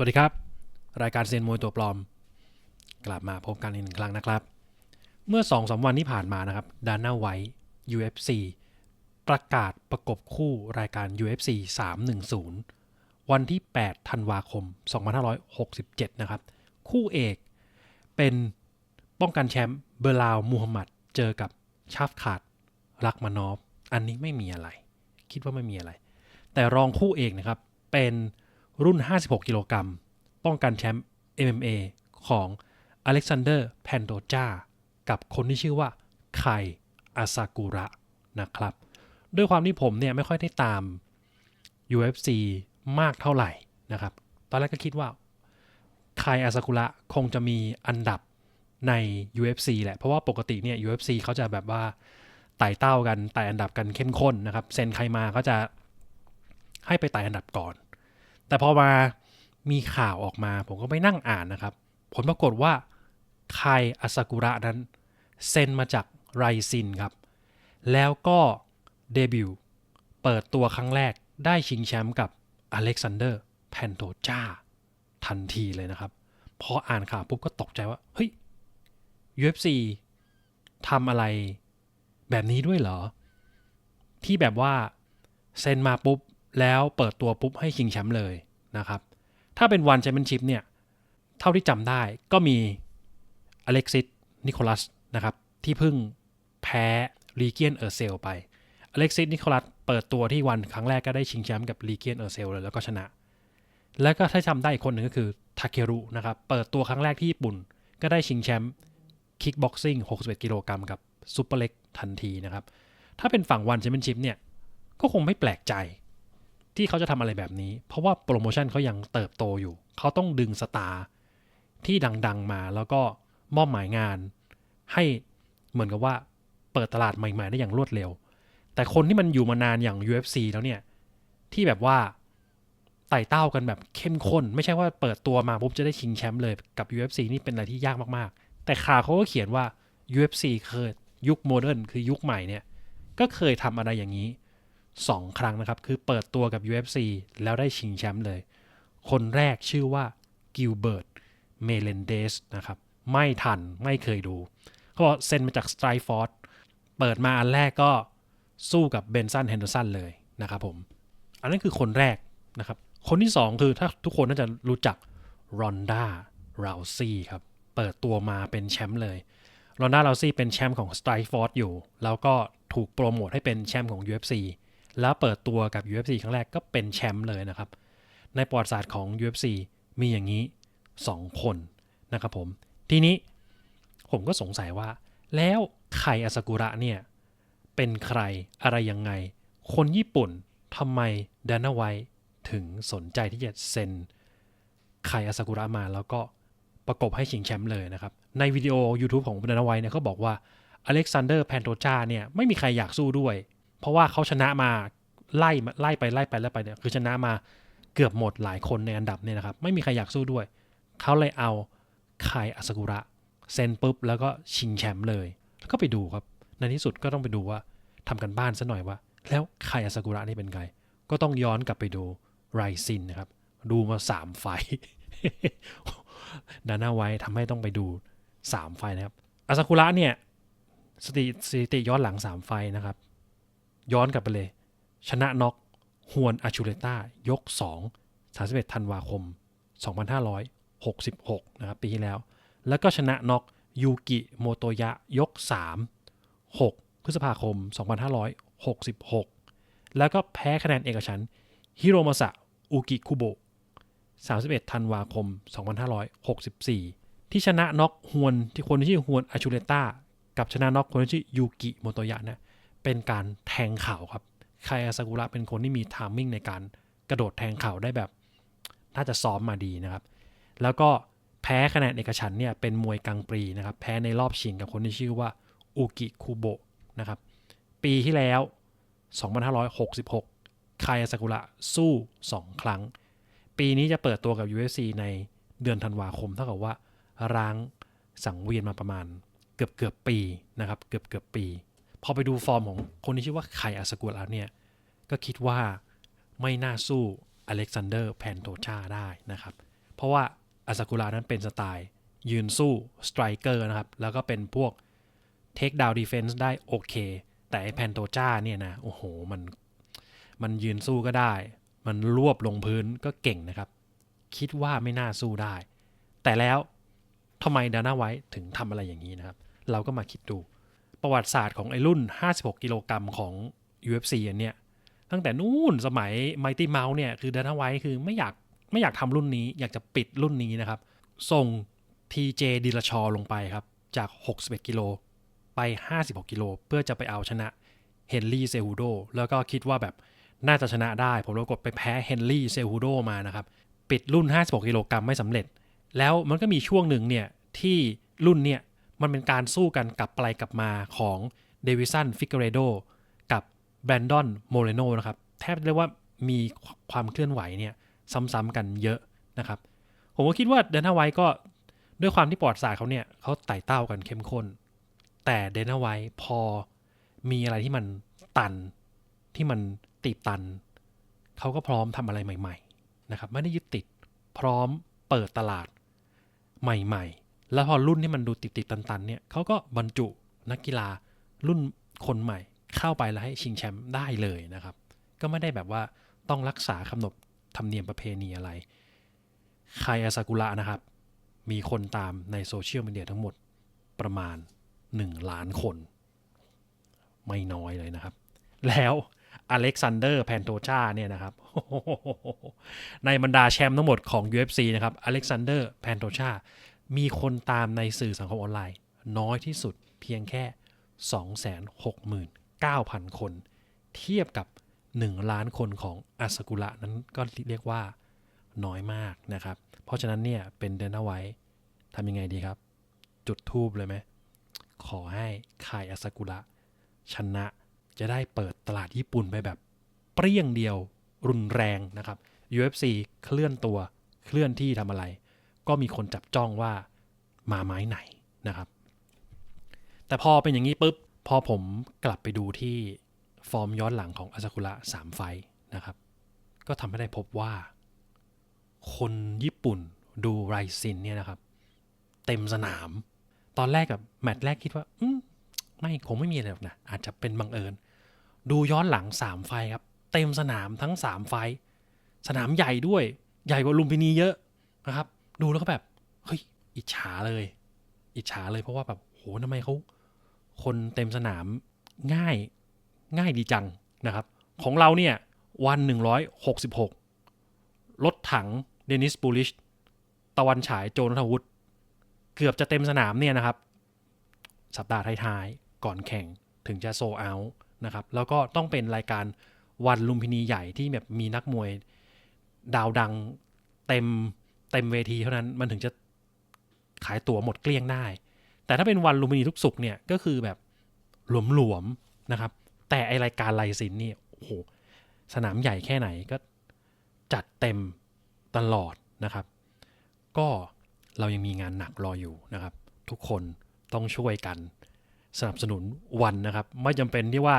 สวัสดีครับ รายการเซียนมวยตัวปลอม กลับมาพบกันอีกหนึ่งครั้งนะครับ เมื่อ2อสวันที่ผ่านมานะครับดาน่าไว UFC ประกาศประกบคู่รายการ UFC 310 วันที่ 8 ธันวาคม 2567 นะครับ คู่เอกเป็นป้องกันแชมป์เบอร์ลาวมูฮัมหมัดเจอกับชาฟขาดรักมานอฟ อันนี้ไม่มีอะไร คิดว่าไม่มีอะไร แต่รองคู่เอกนะครับเป็น รุ่น 56 กิโลกรัม ป้องกันแชมป์ MMA ของอเล็กซานเดอร์แพนโดจากับคนที่ชื่อว่าไคอาซากุระนะครับ ด้วยความที่ผมเนี่ยไม่ค่อยได้ตาม UFC มากเท่าไหร่นะครับ ตอนแรกก็คิดว่าไคอาซากุระคงจะมีอันดับใน UFC แหละ เพราะว่าปกติเนี่ย UFC เขาจะแบบว่าไต่เต้ากันไต่อันดับกันเข้มข้นนะครับ เซ็นใครมาก็จะให้ไปไต่อันดับก่อน แต่พอมามีข่าวออกมา ผมก็ไปนั่งอ่านนะครับ ผลปรากฏว่าไคอาซากุระนั้นเซ็นมาจากไรซินครับ แล้วก็เดบิวเปิดตัวครั้งแรกได้ชิงแชมป์กับอเล็กซานเดอร์แพนโตจาทันทีเลยนะครับ พออ่านข่าวปุ๊บก็ตกใจว่า เฮ้ย UFC ทำอะไรแบบนี้ด้วยเหรอ ที่แบบว่า เซ็นมาปุ๊บ แล้วเปิดตัวปุ๊บให้ชิงแชมป์เลยนะครับถ้าเป็นวันแชมเปี้ยนชิพเนี่ยเท่าที่จำได้ก็มีอเล็กซิสนิโคลัสนะครับที่เพิ่งแพ้ลีเกียนเออร์เซลไปอเล็กซิสนิโคลัสเปิดตัวที่วันครั้งแรกก็ได้ชิงแชมป์กับลีเกียนเออร์เซลเลยแล้วก็ชนะ แล้วก็ถ้าจำได้อีกคนหนึ่งก็คือทาเครุนะครับเปิดตัวครั้งแรกที่ญี่ปุ่นก็ได้ชิงแชมป์คิกบ็อกซิ่ง61กิโลกรัมกับซูเปอร์เล็กทันทีนะครับถ้าเป็นฝั่งวันแชมเปี้ยนชิพเนี่ยก็คงไม่แปลกใจ ที่เขาจะทำอะไรแบบนี้ เพราะว่าโปรโมชั่นเขายังเติบโตอยู่ เขาต้องดึงสตาร์ที่ดัง ๆมาแล้วก็มอบหมายงาน ให้เหมือนกับว่าเปิดตลาดใหม่ ๆ ได้อย่างรวดเร็ว แต่คนที่มันอยู่มานานอย่าง UFC แล้วเนี่ย ที่แบบว่าไต่เต้ากันแบบเข้มข้น ไม่ใช่ว่าเปิดตัวมาปุ๊บจะได้ชิงแชมป์เลยกับ UFC นี่เป็นอะไรที่ยากมากๆ แต่ข่าวเขาก็เขียนว่า UFC เคยยุคโมเดิร์นคือยุคใหม่เนี่ยก็เคยทำอะไรอย่างนี้ 2 ครั้งนะครับ คือเปิดตัวกับ UFC แล้วได้ชิงแชมป์เลย คนแรกชื่อว่ากิลเบิร์ตเมเลนเดสนะครับ ไม่ทันไม่เคยดู เขาบอกเซ็นมาจากสไตรฟอร์ดเปิดมาอันแรกก็สู้กับเบนซันเฮนเดอร์สันเลยนะครับผม อันนั้นคือคนแรกนะครับ คนที่ 2 คือถ้าทุกคนน่าจะรู้จักรอนด้าราซี่ครับ เปิดตัวมาเป็นแชมป์เลยรอนด้าราซี่เป็นแชมป์ของ Strikeforce อยู่ แล้วก็ถูกโปรโมทให้เป็นแชมป์ของ UFC แล้วเปิดตัวกับ UFC ครั้งแรกก็เป็นแชมป์เลยนะครับ ในประวัติศาสตร์ของ UFC มีอย่างนี้ 2 คนนะครับผม ทีนี้ผมก็สงสัยว่า แล้วไคอาซากุระเนี่ย เป็นใครอะไรยังไง คนญี่ปุ่นทำไมดานาไวถึงสนใจที่จะเซ็นไคอาซากุระมาแล้วก็ประกบให้ชิงแชมป์เลยนะครับ ในวิดีโอ YouTube ของดานาไวเนี่ยเขาบอกว่าอเล็กซานเดอร์แพนโตจาเนี่ยไม่มีใครอยากสู้ด้วย เพราะว่าเขาชนะมาไล่ไล่ไปไล่ไปไล่ไปเนี่ยคือชนะมาเกือบหมดหลายคนในอันดับเนี่ยนะครับ ไม่มีใครอยากสู้ด้วย เขาเลยเอาไคอาซากุระเซ็นปุ๊บแล้วก็ชิงแชมป์เลย แล้วก็ไปดูครับ ในที่สุดก็ต้องไปดูว่าทำกันบ้านซะหน่อยว่า แล้วไคอาซากุระนี่เป็นใคร ก็ต้องย้อนกลับไปดูไรซินนะครับ ดูมาสามไฟดาน่าไว้ทำให้ต้องไปดูสามไฟนะครับอาซากุระเนี่ยสติสติย้อนหลัง3ไฟนะครับ ย้อนกลับไปเลย ชนะน็อกฮวนอาชูเลต้ายก 2 31ธันวาคม 2566 นะครับ ปีที่แล้ว แล้วก็ชนะน็อกยูกิโมโตยะยก 3 6 พฤษภาคม 2566 แล้วก็แพ้คะแนนเอกฉันฮิโรมาสะอุกิคุโบะ31ธันวาคม 2564 ที่ชนะน็อกฮวนที่คนที่ชื่อฮวนอาชูเลต้ากับชนะน็อกคนที่ชื่อยูกิโมโตยะนะ เป็นการแทงเข่าครับไคอาซากุระเป็นคนที่มีทามมิ่งในการกระโดดแทงเข่าได้แบบน่าจะซ้อมมาดีนะครับ แล้วก็แพ้คะแนนเอกฉันเนี่ยเป็นมวยกังปรีนะครับ แพ้ในรอบชิงกับคนที่ชื่อว่าอุกิคุโบะนะครับ ปีที่แล้ว 2566ไคอาซากุระสู้ 2 ครั้ง ปีนี้จะเปิดตัวกับ UFC ในเดือนธันวาคมเท่ากับว่าร้างสังเวียนมาประมาณเกือบเกือบปีนะครับ เกือบเกือบปี พอไปดูฟอร์มของคนที่ชื่อว่าไคอาสกุระเนี่ย ก็คิดว่าไม่น่าสู้อเล็กซานเดอร์แพนโตชาได้นะครับ เพราะว่าอาซากุระนั้นเป็นสไตล์ ยืนสู้สไตรเกอร์นะครับ แล้วก็เป็นพวกเทคดาว n ์ดีเฟนซ์ได้โอเค แต่ไอแพนโตจ้าเนี่ยนะ โอ้โห มันมันยืนสู้ก็ได้ มันรวบลงพื้นก็เก่งนะครับ คิดว่าไม่น่าสู้ได้ แต่แล้วทำไมดาน่าไว้ถึงทำอะไรอย่างนี้นะครับ เราก็มาคิดดู ประวัติศาสตร์ของไอรุ่น 56 กิโลกรัมของ UFC อันเนี้ยตั้งแต่นู่นสมัย Mighty Mouse เนี่ยคือดาน่าไว้คือไม่อยากไม่อยากทำรุ่นนี้ อยากจะปิดรุ่นนี้นะครับ ส่ง TJ ดิลชอลงไปครับ จาก 61 กิโลไป 56 กิโลเพื่อจะไปเอาชนะเฮนรี่เซฮูโดแล้วก็คิดว่าแบบน่าจะชนะได้ ผมปรากฏไปแพ้เฮนรี่เซฮูโดมานะครับ ปิดรุ่น 56 กิโลกรัมไม่สำเร็จ แล้วมันก็มีช่วงหนึ่งเนี่ยที่รุ่นเนี่ย มันเป็นการสู้กันกลับไปกลับมาของเดวิสันฟิกเกเรโดกับแบรนดอนโมเรโนนะครับ แทบเรียกว่ามีความเคลื่อนไหวเนี่ยซ้ำๆกันเยอะนะครับ ผมก็คิดว่าเดน a าไวก็ด้วยความที่ปลอดสารเขาเนี่ยเขาไต่เต้ากันเข้มข้น แต่เดน a าไวพอมีอะไรที่มันตันที่มันติดตัน เขาก็พร้อมทำอะไรใหม่ ๆ นะครับ ไม่ได้ยึดติดพร้อมเปิดตลาดใหม่ ๆ แล้วพอรุ่นที่มันดูติดติดๆตันๆเนี่ยเขาก็บรรจุนักกีฬารุ่นคนใหม่เข้าไปแล้วให้ชิงแชมป์ได้เลยนะครับ ก็ไม่ได้แบบว่าต้องรักษาคำนบธรรมเนียมประเพณีอะไรใครอาซากุระนะครับ มีคนตามในโซเชียลมีเดียทั้งหมดประมาณ 1 ล้านคน ไม่น้อยเลยนะครับ แล้วอเล็กซานเดอร์แพนโตชาเนี่ยนะครับ ในบรรดาแชมป์ทั้งหมดของ UFC นะครับอเล็กซานเดอร์แพนโตชา มีคนตามในสื่อสังคมออนไลน์ น้อยที่สุดเพียงแค่ 269,000 คน เทียบกับ 1 ล้านคนของอาซากุระนั้นก็เรียกว่าน้อยมากนะครับ เพราะฉะนั้นเนี่ยเป็นเดนเอาไว้ทำยังไงดีครับ จุดทูบเลยไหม ขอให้คายอาซากุระชนะจะได้เปิดตลาดญี่ปุ่นไปแบบ เปรี้ยงเดียวรุนแรงนะครับ UFC เคลื่อนตัวเคลื่อนที่ทำอะไร ก็มีคนจับจ้องว่ามาไม้ไหนนะครับ แต่พอเป็นอย่างนี้ปุ๊บ พอผมกลับไปดูที่ฟอร์มย้อนหลังของอาซากุระสามไฟนะครับ ก็ทำให้ได้พบว่า คนญี่ปุ่นดูไรซินเนี่ยนะครับ เต็มสนาม ตอนแรกกับแมตช์แรกคิดว่า อืมไม่คงไม่มีอะไรหรอกนะ อาจจะเป็นบังเอิญ ดูย้อนหลังสามไฟครับ เต็มสนามทั้งสามไฟ สนามใหญ่ด้วย ใหญ่กว่าลุมพินีเยอะนะครับ ดูแล้วก็แบบเฮ้ยอิจฉาเลย อิจฉาเลยเพราะว่าแบบโหทำไมเขาคนเต็มสนามง่ายง่ายดีจังนะครับ ของเราเนี่ย วันหนึ่งร้อยหกสิบหกรถถังเดนิสบูลิช ตะวันฉายโจนทวุฒิเกือบจะเต็มสนามเนี่ยนะครับ สัปดาห์ท้ายๆ ก่อนแข่งถึงจะโซเอาท์นะครับ แล้วก็ต้องเป็นรายการวันลุมพินีใหญ่ที่แบบมีนักมวยดาวดังเต็ม เต็มเวทีเท่านั้นมันถึงจะขายตั๋วหมดเกลี้ยงได้ แต่ถ้าเป็นวันลุมพินีทุกสุกเนี่ยก็คือแบบหลวมๆนะครับ แต่ไอรายการไลซินนี่โอ้โหสนามใหญ่แค่ไหนก็จัดเต็มตลอดนะครับ ก็เรายังมีงานหนักรออยู่นะครับ ทุกคนต้องช่วยกันสนับสนุนวันนะครับ ไม่จำเป็นที่ว่า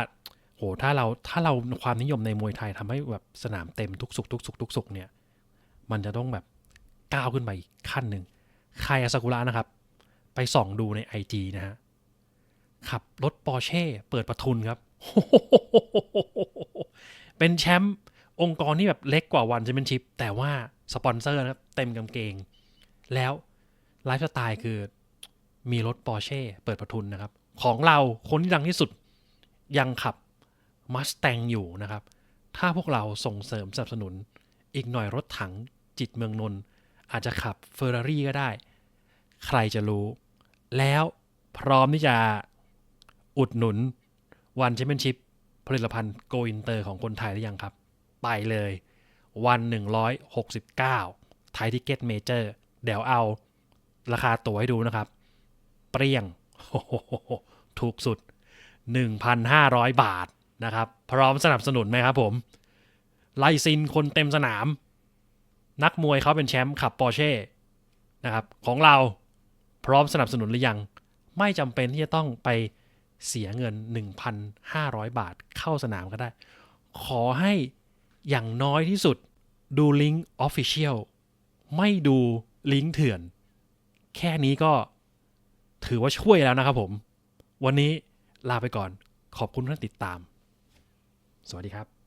โหถ้าเราถ้าเราความนิยมในมวยไทยทำให้แบบสนามเต็มทุกสุกทุกสุกทุกสุกเนี่ย มันจะต้องแบบ ก้าวขึ้นไปอีกขั้นหนึ่งใครอาซากุระนะครับ ไปส่องดูใน IG นะฮะ ขับรถปอร์เช่เปิดประทุนครับ เป็นแชมป์องค์กรที่แบบเล็กกว่าวันแชมเปี้ยนชิพแต่ว่าสปอนเซอร์นะครับเต็มกางเกง แล้วไลฟ์สไตล์คือมีรถปอร์เช่เปิดประทุนนะครับ ของเราคนที่ดังที่สุดยังขับมัส t ตงอยู่นะครับ ถ้าพวกเราส่งเสริมสนับสนุน อีกหน่อยรถถังจิตเมืองนนท์ อาจจะขับเฟอร์รารี่ก็ได้ ใครจะรู้ แล้วพร้อมที่จะอุดหนุนวันแชมเปี้ยนชิพผลิตภัณฑ์โกอินเตอร์ของคนไทยหรือยังครับ ไปเลย วัน 169 ไทยทิเก็ตเมเจอร์ เดี๋ยวเอาราคาตั๋วให้ดูนะครับ เปรี้ยง ถูกสุด 1,500 บาทนะครับ พร้อมสนับสนุนไหมครับผม ไลซินคนเต็มสนาม นักมวยเขาเป็นแชมป์ขับปอร์เช่นะครับของเราพร้อมสนับสนุนหรือยัง ไม่จำเป็นที่จะต้องไปเสียเงิน 1,500 บาทเข้าสนามก็ได้ ขอให้อย่างน้อยที่สุดดูลิงก์ Official ไม่ดูลิงก์เถื่อน แค่นี้ก็ถือว่าช่วยแล้วนะครับผม วันนี้ลาไปก่อนขอบคุณที่ติดตาม สวัสดีครับ